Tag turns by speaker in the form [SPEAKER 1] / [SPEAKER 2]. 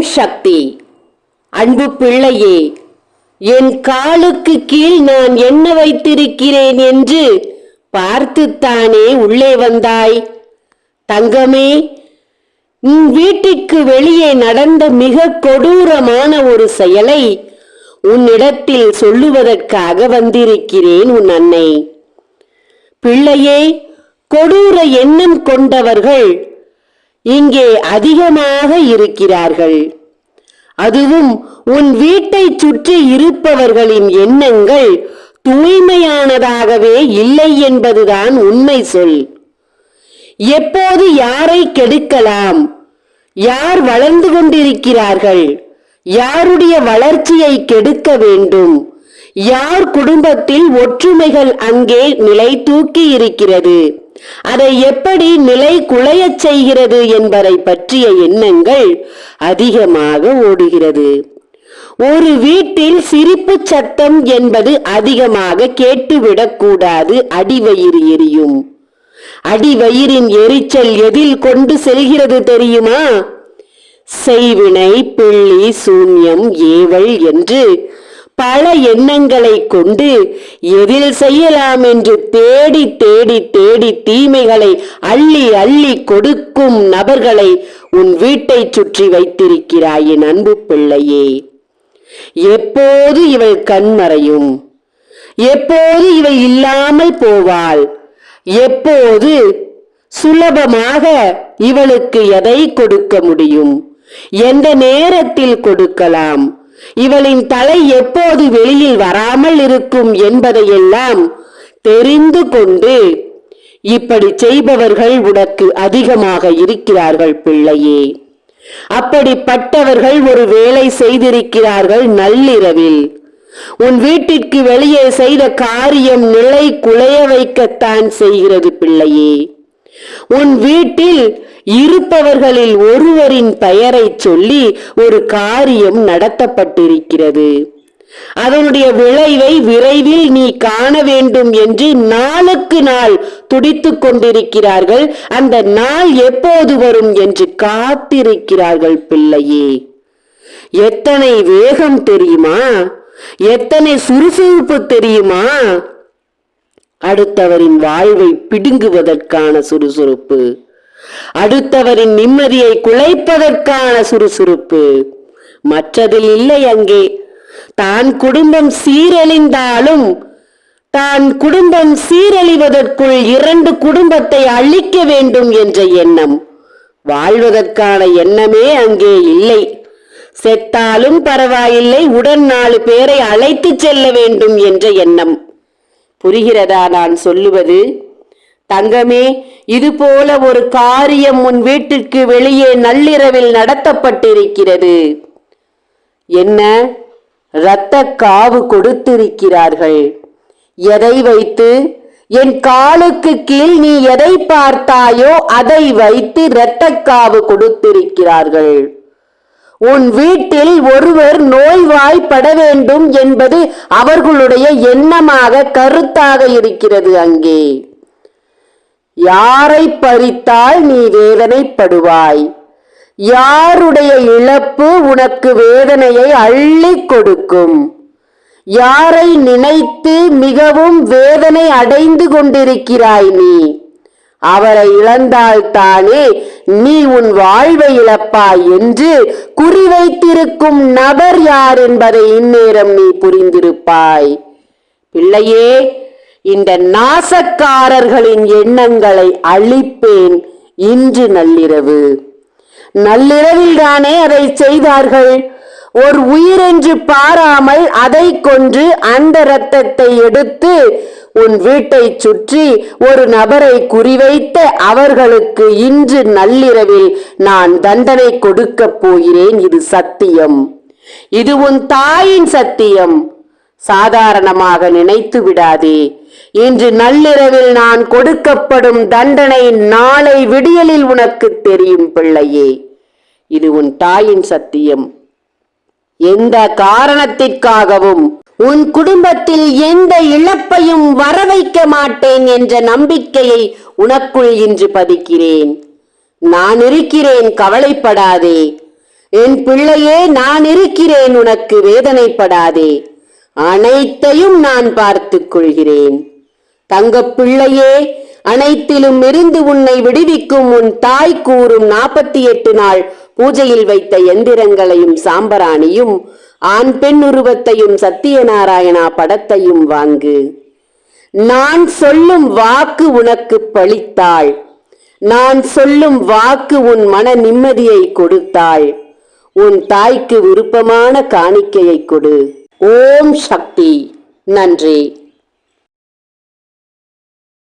[SPEAKER 1] ஓம் சக்தி. அன்பு பிள்ளையே என் காலுக்கு கீழ் நான் என்ன வைத்திருக்கிறேன் என்று பார்த்துத்தானே உள்ளே வந்தாய். தங்கமே உன் வீட்டிற்கு வெளியே நடந்த மிக கொடூரமான ஒரு செயலை உன்னிடத்தில் சொல்லுவதற்காக வந்திருக்கிறேன் உன் அன்னை. பிள்ளையே கொடூர எண்ணம் கொண்டவர்கள் இங்கே அதிகமாக இருக்கிறார்கள். அதுவும் உன் வீட்டை சுற்றி இருப்பவர்களின் எண்ணங்கள் தூய்மையானதாகவே இல்லை என்பதுதான் உண்மை சொல். எப்போது யாரை கெடுக்கலாம்? யார் வளர்ந்து கொண்டிருக்கிறார்கள்? யாருடைய வளர்ச்சியை கெடுக்க வேண்டும்? யார் குடும்பத்தில் ஒற்றுமைகள் அங்கே நிலை தூக்கி இருக்கிறது? அதை எப்படி நிலை குலையச் செய்கிறது என்பதை பற்றிய எண்ணங்கள் அதிகமாக ஓடுகிறது. ஒரு வீட்டில் சிரிப்பு சத்தம் என்பது அதிகமாக கேட்டுவிடக்கூடாது அடிவயிறு எரியும். அடிவயிறின் எரிச்சல் எதில் கொண்டு செல்கிறது தெரியுமா? செய்வினை பிள்ளி சூன்யம் ஏவல் என்று பல எண்ணங்களை கொண்டு எதில் செய்யலாம் என்று தேடி தேடி தேடி தீமைகளை அள்ளி அள்ளி கொடுக்கும் நபர்களை உன் வீட்டை சுற்றி வைத்திருக்கிறாய் என் அன்பு பிள்ளையே. எப்போது இவள் கண்மறையும் எப்போது இவள் இல்லாமல் போவாள்? எப்போது சுலபமாக இவளுக்கு எதை கொடுக்க முடியும்? எந்த நேரத்தில் கொடுக்கலாம்? இவளின் தலை எப்போது வெளியில் வராமல் இருக்கும் என்பதையெல்லாம் தெரிந்து கொண்டு இப்படி செய்பவர்கள் உனக்கு அதிகமாக இருக்கிறார்கள் பிள்ளையே. அப்படிப்பட்டவர்கள் ஒரு வேலை செய்திருக்கிறார்கள் நள்ளிரவில். உன் வீட்டிற்கு வெளியே செய்த காரியம் நிலை குலைய வைக்கத்தான் செய்கிறது பிள்ளையே. உன் வீட்டில் இருப்பவர்களில் ஒருவரின் பெயரை சொல்லி ஒரு காரியம் நடத்தப்பட்டிருக்கிறது. அதனுடைய விளைவை விரைவில் நீ காண வேண்டும் என்று நாளுக்கு நாள் துடித்துக் கொண்டிருக்கிறார்கள். அந்த நாள் எப்போது வரும் என்று காத்திருக்கிறார்கள் பிள்ளையே. எத்தனை வேகம் தெரியுமா? எத்தனை சுறுசுறுப்பு தெரியுமா? அடுத்தவரின் வாழ்வை பிடுங்குவதற்கான சுறுசுறுப்பு. அடுத்தவரின் நிம்மதியை குலைப்பதற்கான சுறுசுறுப்பு. மற்றதில் இல்லை அங்கே. தான் குடும்பம் சீரழிந்தாலும் தான் குடும்பம் சீரழிவதற்குள் இரண்டு குடும்பத்தை அழிக்க வேண்டும் என்ற எண்ணம். வாழ்வதற்கான எண்ணமே அங்கே இல்லை. செத்தாலும் பரவாயில்லை உடன் நாலு பேரை அழைத்துச் செல்ல வேண்டும் என்ற எண்ணம். புரிகிறதா நான் சொல்லுவது? தங்கமே இதுபோல ஒரு காரியம் உன் வீட்டிற்கு வெளியே நள்ளிரவில் நடத்தப்பட்டிருக்கிறது. என்ன? இரத்த காவு கொடுத்திருக்கிறார்கள். எதை வைத்து? என் காலுக்கு கீழ் நீ எதை பார்த்தாயோ அதை வைத்து இரத்தக்காவு கொடுத்திருக்கிறார்கள். உன் வீட்டில் ஒருவர் நோய்வாய்ப்பட வேண்டும் என்பது அவர்களுடைய எண்ணமாக கருத்தாக இருக்கிறது அங்கே. யாரை பறித்தால் நீ வேதனைப்படுவாய்? யாருடைய இழப்பு உனக்கு வேதனையை அள்ளி கொடுக்கும்? யாரை நினைத்து மிகவும் வேதனை அடைந்து கொண்டிருக்கிறாய் நீ? அவரை இழந்தால்தானே நீ உன் வாழ்வை இழப்பாய் என்று குறிவைத்திருக்கும் நபர் யார் என்பதை இந்நேரம் நீ புரிந்திருப்பாய். பிள்ளையே இந்த நாசக்காரர்களின் எண்ணங்களை அழிப்பேன் இன்று நள்ளிரவு. நள்ளிரவில்தானே அதை செய்தார்கள்? ஒரு உயிரென்று பாராமல் அதை கொன்று அந்த இரத்தத்தை எடுத்து உன் வீட்டை சுற்றி ஒரு நபரை குறிவைத்த அவர்களுக்கு இன்று நள்ளிரவில் நான் தண்டனை கொடுக்கப் போகிறேன். இது சத்தியம். இது உன் தாயின் சத்தியம். சாதாரணமாக நினைத்து விடாதே. இன்று நள்ளிரவில் நான் கொடுக்கப்படும் தண்டனை நாளை விடியலில் உனக்கு தெரியும் பிள்ளையே. இது உன் தாயின் சத்தியம். எந்த காரணத்திற்காகவும் உன் குடும்பத்தில் எந்த இழப்பையும் வரவைக்க மாட்டேன் என்ற நம்பிக்கையை உனக்குள் இன்று பதிக்கிறேன். நான் இருக்கிறேன் கவலைப்படாதே. என் பிள்ளையே நான் இருக்கிறேன் உனக்கு வேதனைப்படாதே. அனைத்தையும் நான் பார்த்துக் கொள்கிறேன். தங்கப்பிள்ளையே அனைத்திலும் இருந்து உன்னை விடுவிக்கும் உன் தாய் கூறும் நாற்பத்தி எட்டு நாள் பூஜையில் வைத்த எந்திரங்களையும் சாம்பராணியும் ஆண் பெண் உருவத்தையும் சத்தியநாராயணா படத்தையும் வாங்கு. நான் சொல்லும் வாக்கு உனக்கு பளித்தாள் நான் சொல்லும் வாக்கு உன் மன நிம்மதியை கொடுத்தாள். உன் தாய்க்கு விருப்பமான காணிக்கையை கொடு. ஓம் சக்தி. நன்றி.